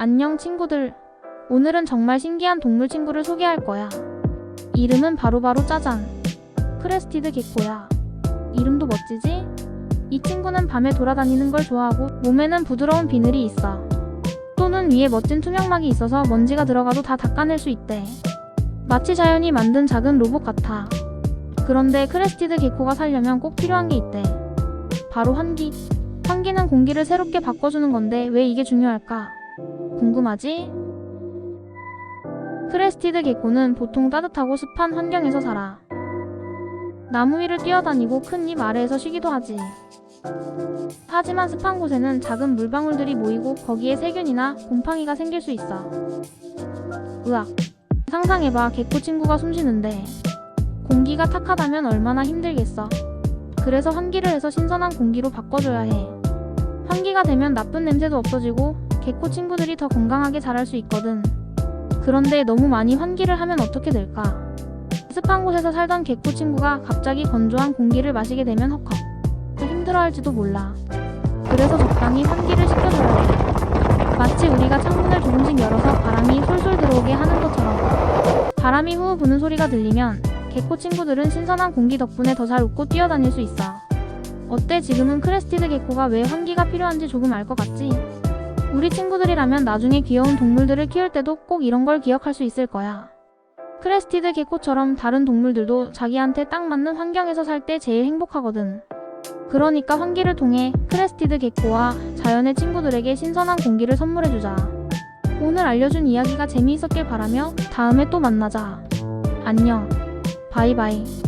안녕 친구들. 오늘은 정말 신기한 동물 친구를 소개할 거야. 이름은 바로바로 짜잔. 크레스티드 개코야. 이름도 멋지지? 이 친구는 밤에 돌아다니는 걸 좋아하고 몸에는 부드러운 비늘이 있어. 또눈 위에 멋진 투명막이 있어서 먼지가 들어가도 다 닦아낼 수 있대. 마치 자연이 만든 작은 로봇 같아. 그런데 크레스티드 개코가 살려면 꼭 필요한 게 있대. 바로 환기. 환기는 공기를 새롭게 바꿔주는 건데 왜 이게 중요할까? 궁금하지? 크레스티드 개코는 보통 따뜻하고 습한 환경에서 살아. 나무 위를 뛰어다니고 큰 잎 아래에서 쉬기도 하지. 하지만 습한 곳에는 작은 물방울들이 모이고 거기에 세균이나 곰팡이가 생길 수 있어. 으악. 상상해봐, 개코 친구가 숨 쉬는데. 공기가 탁하다면 얼마나 힘들겠어. 그래서 환기를 해서 신선한 공기로 바꿔줘야 해. 환기가 되면 나쁜 냄새도 없어지고 개코 친구들이 더 건강하게 자랄 수 있거든. 그런데 너무 많이 환기를 하면 어떻게 될까? 습한 곳에서 살던 개코 친구가 갑자기 건조한 공기를 마시게 되면 헉헉. 또 힘들어할지도 몰라. 그래서 적당히 환기를 시켜줘야 해. 마치 우리가 창문을 조금씩 열어서 바람이 솔솔 들어오게 하는 것처럼. 바람이 후 부는 소리가 들리면 개코 친구들은 신선한 공기 덕분에 더 잘 웃고 뛰어다닐 수 있어. 어때 지금은 크레스티드 개코가 왜 환기가 필요한지 조금 알 것 같지? 우리 친구들이라면 나중에 귀여운 동물들을 키울 때도 꼭 이런 걸 기억할 수 있을 거야. 크레스티드 개코처럼 다른 동물들도 자기한테 딱 맞는 환경에서 살 때 제일 행복하거든. 그러니까 환기를 통해 크레스티드 개코와 자연의 친구들에게 신선한 공기를 선물해주자. 오늘 알려준 이야기가 재미있었길 바라며 다음에 또 만나자. 안녕. 바이바이.